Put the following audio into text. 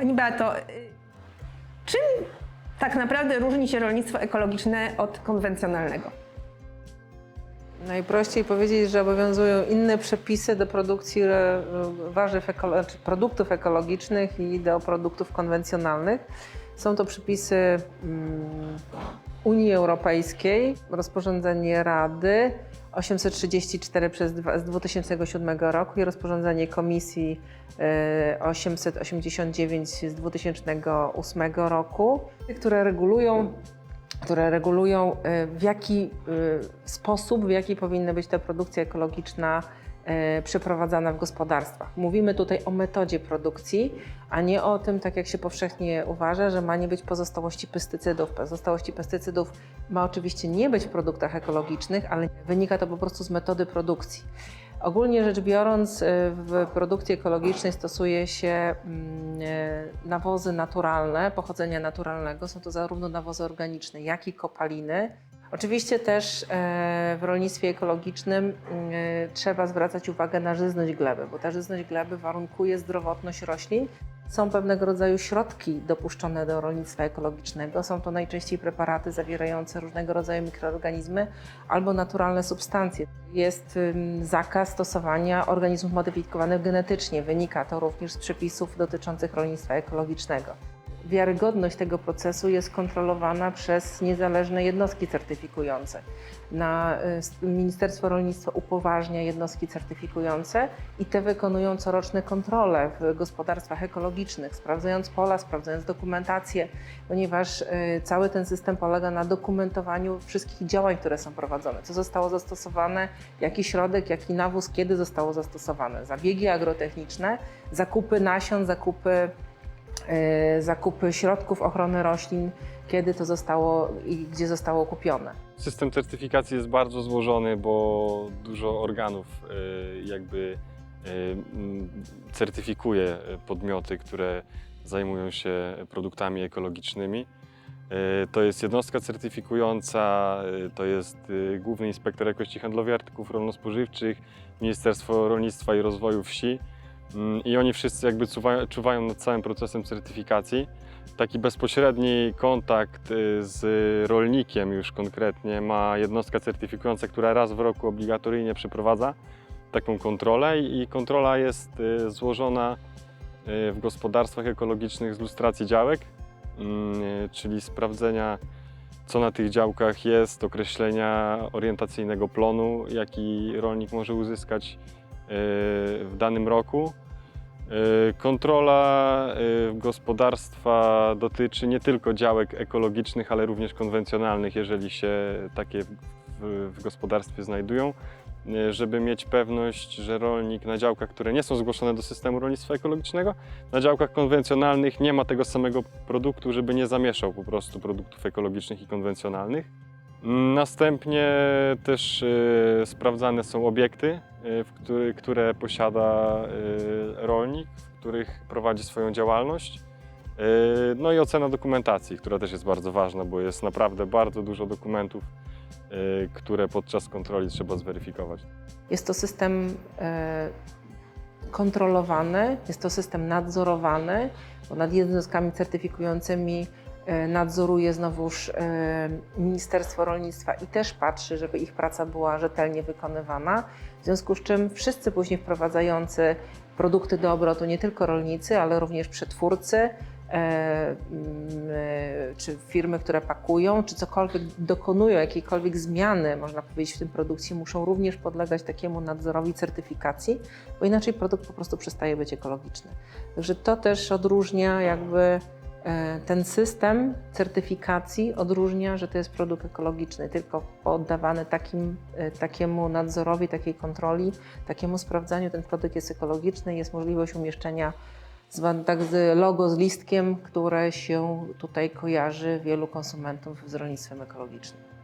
Pani Beato, y, czym tak naprawdę różni się rolnictwo ekologiczne od konwencjonalnego? Najprościej powiedzieć, że obowiązują inne przepisy do produkcji e, warzyw, produktów ekologicznych i do produktów konwencjonalnych. Są to przepisy mm, Unii Europejskiej, rozporządzenie Rady 834 przez dwa- z 2007 roku i rozporządzenie Komisji e, 889 z 2008 roku, które regulują które regulują y, w jaki y, sposób, w jaki powinna być ta produkcja ekologiczna przeprowadzana w gospodarstwach. Mówimy tutaj o metodzie produkcji, a nie o tym, tak jak się powszechnie uważa, że ma nie być pozostałości pestycydów. Pozostałości pestycydów ma oczywiście nie być w produktach ekologicznych, ale wynika to po prostu z metody produkcji. Ogólnie rzecz biorąc, y, w produkcji ekologicznej stosuje się mm, y, nawozy naturalne, pochodzenia naturalnego. Są to zarówno nawozy organiczne, jak i kopaliny. Oczywiście też e, w rolnictwie ekologicznym y, trzeba zwracać uwagę na żyzność gleby, bo ta żyzność gleby warunkuje zdrowotność roślin. Są pewnego rodzaju środki dopuszczone do rolnictwa ekologicznego. Są to najczęściej preparaty zawierające różnego rodzaju mikroorganizmy albo naturalne substancje. Jest zakaz stosowania organizmów modyfikowanych genetycznie. Wynika to również z przepisów dotyczących rolnictwa ekologicznego. Wiarygodność tego procesu jest kontrolowana przez niezależne jednostki certyfikujące. Na y, Ministerstwo Rolnictwa upoważnia jednostki certyfikujące i te wykonują coroczne kontrole w gospodarstwach ekologicznych, sprawdzając pola, sprawdzając dokumentację, ponieważ y, cały ten system polega na dokumentowaniu wszystkich działań, które są prowadzone. Co zostało zastosowane, jaki środek, jaki nawóz, kiedy zostało zastosowane. Zabiegi agrotechniczne, zakupy nasion, zakupy zakupy środków ochrony roślin, kiedy to zostało i gdzie zostało kupione. System certyfikacji jest bardzo złożony, bo dużo organów y, jakby y, mm, certyfikuje podmioty, które zajmują się produktami ekologicznymi. Y, To jest jednostka certyfikująca, y, to jest y, Główny Inspektor Jakości Handlowej Artykułów Rolno-Spożywczych, Ministerstwo Rolnictwa i Rozwoju Wsi i oni wszyscy jakby czuwają, czuwają nad całym procesem certyfikacji. Taki bezpośredni kontakt y, z rolnikiem już konkretnie ma jednostka certyfikująca, która raz w roku obligatoryjnie przeprowadza taką kontrolę i kontrola jest y, złożona y, w gospodarstwach ekologicznych z lustracji działek, mm, czyli sprawdzenia co na tych działkach jest, określenia orientacyjnego plonu, jaki rolnik może uzyskać w danym roku. Y, Kontrola y, gospodarstwa dotyczy nie tylko działek ekologicznych, ale również konwencjonalnych, jeżeli się takie w, gospodarstwie znajdują, y, żeby mieć pewność, że rolnik na działkach, które nie są zgłoszone do systemu rolnictwa ekologicznego, na działkach konwencjonalnych nie ma tego samego produktu, żeby nie zamieszał po prostu produktów ekologicznych i konwencjonalnych. Następnie też y, sprawdzane są obiekty, który, które posiada y, rolnik, w których prowadzi swoją działalność. No i ocena dokumentacji, która też jest bardzo ważna, bo jest naprawdę bardzo dużo dokumentów, które podczas kontroli trzeba zweryfikować. Jest to system e, kontrolowany, jest to system nadzorowany, bo nad jednostkami certyfikującymi e, nadzoruje znowuż e, Ministerstwo Rolnictwa i też patrzy, żeby ich praca była rzetelnie wykonywana. W związku z czym wszyscy później wprowadzający produkty do obrotu, nie tylko rolnicy, ale również przetwórcy, e, mm, e, czy firmy, które pakują, czy cokolwiek dokonują, jakiejkolwiek zmiany, można powiedzieć, w tym produkcie, muszą również podlegać takiemu nadzorowi certyfikacji, bo inaczej produkt po prostu przestaje być ekologiczny. Także to też odróżnia jakby e, ten system certyfikacji odróżnia, że to jest produkt ekologiczny, tylko poddawany takim, e, takiemu nadzorowi, takiej kontroli, takiemu sprawdzaniu, ten produkt jest ekologiczny, jest możliwość umieszczenia tak z logo z listkiem, które się tutaj kojarzy wielu konsumentów z rolnictwem ekologicznym.